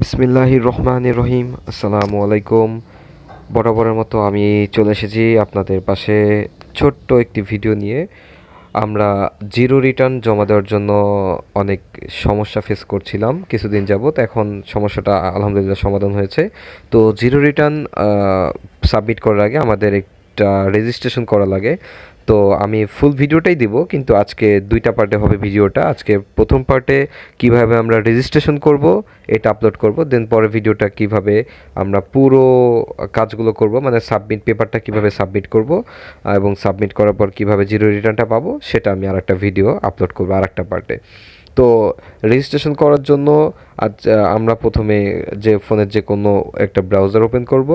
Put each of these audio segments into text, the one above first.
বিসমিল্লাহির রহমানির রহিম আসসালামু আলাইকুম বরাবরের মতো আমি চলে এসেছি আপনাদের পাশে ছোট্ট একটি ভিডিও নিয়ে। আমরা জিরো রিটার্ন জমা দেওয়ার জন্য অনেক সমস্যা ফেস করছিলাম কিছুদিন যাবত এখন সমস্যাটা আলহামদুলিল্লাহ সমাধান হয়েছে। তো জিরো রিটার্ন সাবমিট করার আগে আমাদের একটা রেজিস্ট্রেশন করা লাগে। তো আমি ফুল ভিডিওটাই দিব, কিন্তু আজকে দুইটা পার্টে হবে ভিডিওটা আজকে প্রথম পার্টে কীভাবে আমরা রেজিস্ট্রেশন করব, এটা আপলোড করব দেন পরে ভিডিওটা কীভাবে আমরা পুরো কাজগুলো করব মানে সাবমিট পেপারটা কীভাবে সাবমিট করব, এবং সাবমিট করার পর কীভাবে জিরো রিটার্নটা পাবো, সেটা আমি আর একটা ভিডিও আপলোড করব আর একটা পার্টে তো রেজিস্ট্রেশন করার জন্য আজ আমরা প্রথমে যে ফোনের যে কোনো একটা ব্রাউজার ওপেন করব।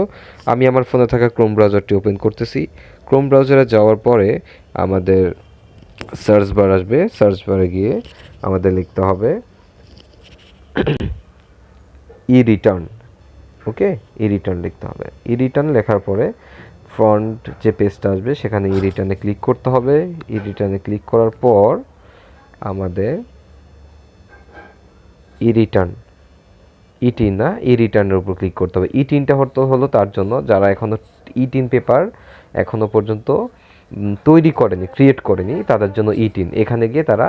আমি আমার ফোনে থাকা ক্রোম ব্রাউজারটি ওপেন করতেছি। ক্রোম ব্রাউজারে যাওয়ার পরে আমাদের সার্চ বার আসবে। সার্চ বারে গিয়ে আমাদের লিখতে হবে ই রিটার্ন ওকে ই রিটার্ন লিখতে হবে। ই রিটার্ন লেখার পরে ফ্রন্ট যে পেজটা আসবে, সেখানে ই রিটার্নে ক্লিক করতে হবে। ই রিটার্নে ক্লিক করার পর আমাদের ই রিটার্ন ইটিন না? ই রিটার্নের উপর ক্লিক করতে হবে। ইটিনটা হতো হলো তার জন্য যারা এখনও ইটিন পেপার এখনও পর্যন্ত তৈরি করেনি ক্রিয়েট করেনি, তাদের জন্য ইটিন এখানে গিয়ে তারা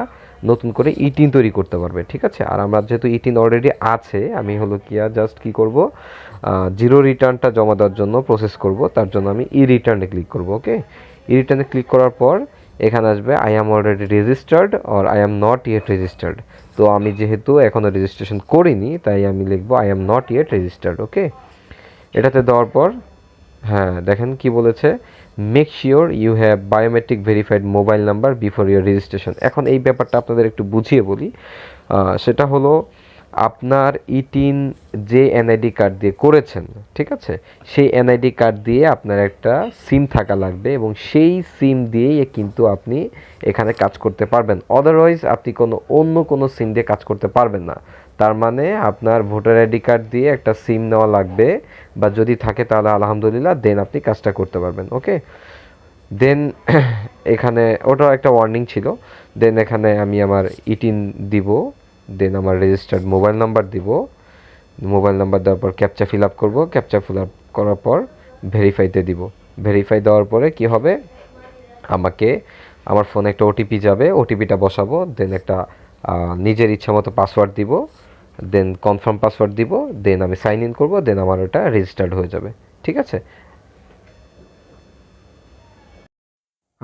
নতুন করে ইটিন তৈরি করতে পারবে, ঠিক আছে? আর আমরা যেহেতু ইটিন অলরেডি আছে, আমি হলো কি আর জাস্ট কি করব? জিরো রিটার্নটা জমা দেওয়ার জন্য প্রসেস করব, তার জন্য আমি ই রিটার্নে ক্লিক করব ওকে ই রিটার্নে ক্লিক করার পর এখানে আসবে I am already registered or I am not yet registered তো আমি যেহেতু এখনও রেজিস্ট্রেশন করিনি, তাই আমি লিখব I am not yet registered okay এটাতে দেওয়ার পর হ্যাঁ দেখেন কি বলেছে make sure you have biometric verified mobile number before your registration এখন এই ব্যাপারটা আপনাদের একটু বুঝিয়ে বলি। সেটা হলো আপনার ইটিন যে এনআইডি কার্ড দিয়ে করেছেন, ঠিক আছে? সেই এনআইডি কার্ড দিয়ে আপনার একটা সিম থাকা লাগবে এবং সেই সিম দিয়েই কিন্তু আপনি এখানে কাজ করতে পারবেন। আদারওয়াইজ আপনি কোনো অন্য কোনো সিম দিয়ে কাজ করতে পারবেন না। তার মানে আপনার ভোটার আইডি কার্ড দিয়ে একটা সিম নেওয়া লাগবে বা যদি থাকে তাহলে আলহামদুলিল্লাহ দেন আপনি কাজটা করতে পারবেন ওকে দেন এখানে ওটা একটা ওয়ার্নিং ছিল। দেন এখানে আমি আমার ইটিন দিব। দেন আমার রেজিস্টার্ড মোবাইল নাম্বার দিব। মোবাইল নাম্বার দেওয়ার পর ক্যাপচা ফিল আপ করব। ক্যাপচা ফিল আপ করার পর ভেরিফাইতে দিব। ভেরিফাই দেওয়ার পরে কি হবে? আমাকে, আমার ফোনে একটা ওটিপি যাবে। ওটিপিটা বসাবো। দেন একটা নিজের ইচ্ছা মতো পাসওয়ার্ড দিব। দেন কনফার্ম পাসওয়ার্ড দিব। দেন আমি সাইন ইন করব। দেন আমার ওটা রেজিস্টার্ড হয়ে যাবে। ঠিক আছে?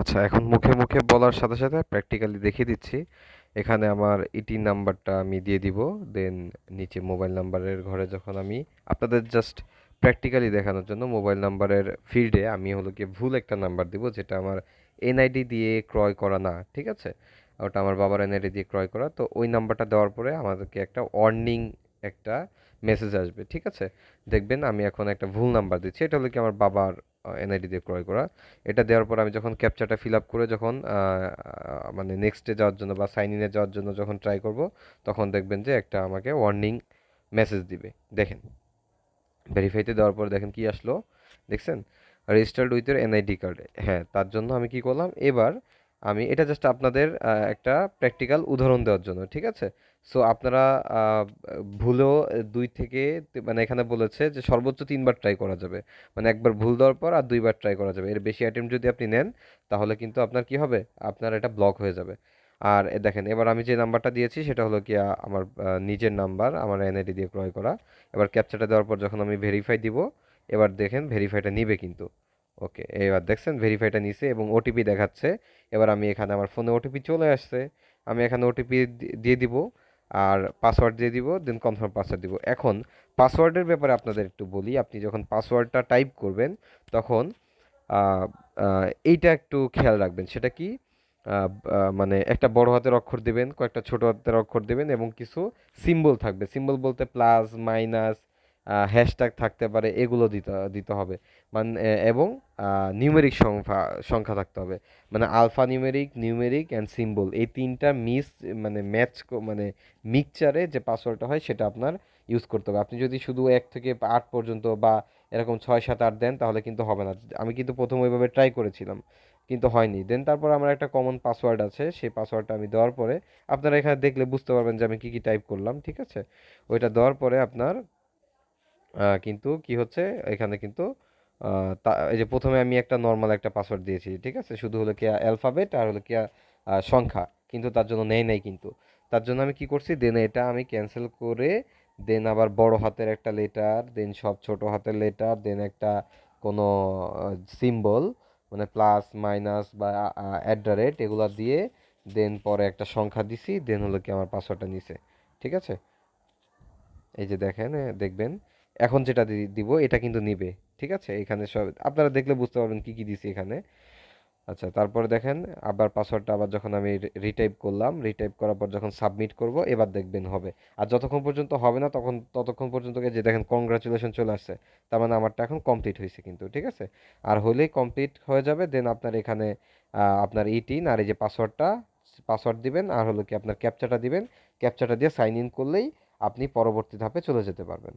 আচ্ছা এখন মুখে মুখে বলার সাথে সাথে প্র্যাকটিক্যালি দেখিয়ে দিচ্ছি। এখানে আমার ইটি নাম্বারটা আমি দিয়ে দিব। দেন নিচে মোবাইল নাম্বারের ঘরে যখন আমি আপনাদের জাস্ট প্র্যাকটিক্যালি দেখানোর জন্য মোবাইল নাম্বারের ফিল্ডে আমি হলো গিয়ে ভুল একটা নাম্বার দিব, যেটা আমার এনআইডি দিয়ে ক্রয় করা না, ঠিক আছে? ওটা আমার বাবার এনআইডি দিয়ে ক্রয় করা। তো ওই নাম্বারটা দেওয়ার পরে আমাদেরকে একটা ওয়ার্নিং একটা মেসেজ আসবে, ঠিক আছে? দেখবেন আমি এখন একটা ভুল নাম্বার দিচ্ছি। এটা হলো কি আমার বাবার এনআইডি দিয়ে ক্রয় করা। এটা দেওয়ার পর আমি যখন ক্যাপচাটা ফিল আপ করে যখন মানে নেক্সটে যাওয়ার জন্য বা সাইন ইনে যাওয়ার জন্য যখন ট্রাই করব, তখন দেখবেন যে একটা আমাকে ওয়ার্নিং মেসেজ দিবে। দেখেন ভেরিফাইতে দেওয়ার পর দেখেন কি আসলো। দেখছেন? রেজিস্টার্ড উইথ এনআইডি কার্ড হ্যাঁ তার জন্য আমি কি করলাম? এবার আমি, এটা জাস্ট আপনাদের একটা প্র্যাকটিক্যাল উদাহরণ দেওয়ার জন্য, ঠিক আছে? সো আপনারা ভুলেও দুই থেকে মানে এখানে বলেছে যে সর্বোচ্চ তিনবার ট্রাই করা যাবে। মানে একবার ভুল দেওয়ার পর আর দুইবার ট্রাই করা যাবে। এর বেশি আইটেম যদি আপনি নেন, তাহলে কিন্তু আপনার কি হবে? আপনার এটা ব্লক হয়ে যাবে। আর দেখেন, এবার আমি যে নাম্বারটা দিয়েছি, সেটা হলো কি আমার নিজের নাম্বার, আমার এনআইডি দিয়ে ক্রয় করা। এবার ক্যাপচাটা দেওয়ার পর যখন আমি ভেরিফাই দিব, এবার দেখেন ভেরিফাইটা নিবে কিন্তু। ওকে, এবার দেখছেন ভেরিফাইটা নিছে এবং ওটিপি দেখাচ্ছে। এবার আমি এখানে আমার ফোনে ওটিপি চলে আসছে। আমি এখানে ওটিপি দিয়ে দিব। আর পাসওয়ার্ড দিয়ে দিব দেন কনফার্ম পাসওয়ার্ড দিব। এখন পাসওয়ার্ডের ব্যাপারে আপনাদের একটু বলি, আপনি যখন পাসওয়ার্ডটা টাইপ করবেন, তখন এইটা একটু খেয়াল রাখবেন। সেটা কি? মানে একটা বড় হাতের অক্ষর দেবেন, কয়েকটা ছোট হাতের অক্ষর দেবেন এবং কিছু সিম্বল থাকবে। সিম্বল বলতে প্লাস মাইনাস হ্যাশট্যাগ থাকতে পারে, এগুলো দিতে দিতে হবে। মানে এবং নিউমেরিক সংখ্যা সংখ্যা থাকতে হবে। মানে alpha numeric numeric and symbol এই তিনটা মিস মানে ম্যাচ মানে মিক্সচারে যে পাসওয়ার্ডটা হয় সেটা আপনার ইউজ করতে হবে। আপনি যদি শুধু এক থেকে আট পর্যন্ত বা এরকম ছয়, সাত, আট দেন তাহলে কিন্তু হবে না। আমি কিন্তু প্রথম ওইভাবে ট্রাই করেছিলাম, কিন্তু হয়নি। দেন তারপর আমার একটা কমন পাসওয়ার্ড আছে, সেই পাসওয়ার্ডটা আমি দেওয়ার পরে আপনারা এখানে দেখলে বুঝতে পারবেন যে আমি কী কী টাইপ করলাম, ঠিক আছে? ওইটা দেওয়ার পরে আপনার কিন্তু কি হচ্ছে? এখানে কিন্তু এই যে প্রথমে আমি একটা নর্মাল একটা পাসওয়ার্ড দিয়েছি, ঠিক আছে? শুধু হলো কি অ্যালফাবেট আর হলো কি সংখ্যা, কিন্তু তার জন্য নেই নাই কিন্তু। তার জন্য আমি কি করছি? দেন এটা আমি ক্যান্সেল করে, দেন আবার বড় হাতের একটা লেটার দেন সব ছোট হাতের লেটার দেন একটা কোনো সিম্বল মানে প্লাস মাইনাস বা অ্যাট দ্য রেট এগুলো দিয়ে, দেন পরে একটা সংখ্যা দিছি, দেন হলো কি আমার পাসওয়ার্ডটা নিছে, ঠিক আছে? এই যে দেখেন দেখবেন এখন যেটা দিব, এটা কিন্তু নিবে, ঠিক আছে? এখানে সব, আপনারা দেখলে বুঝতে পারবেন কি কি দিছি এখানে। আচ্ছা তারপরে দেখেন, আবার পাসওয়ার্ডটা আবার যখন আমি রিটাইপ করলাম রিটাইপ করার পর যখন সাবমিট করব, এবার দেখবেন হবে। আর যতক্ষণ পর্যন্ত হবে না, তখন, ততক্ষণ পর্যন্ত যে দেখেন কংগ্রাচুলেশন চলে আসছে, তার মানে আমারটা এখন কমপ্লিট হয়েছে কিন্তু, ঠিক আছে? আর হলেই কমপ্লিট হয়ে যাবে দেন আপনার এখানে আপনার ইটিন আর এই যে পাসওয়ার্ডটা পাসওয়ার্ড দিবেন, আর হলো কি আপনার ক্যাপচাটা দিবেন। ক্যাপচাটা দিয়ে সাইন ইন করলেই আপনি পরবর্তী ধাপে চলে যেতে পারবেন।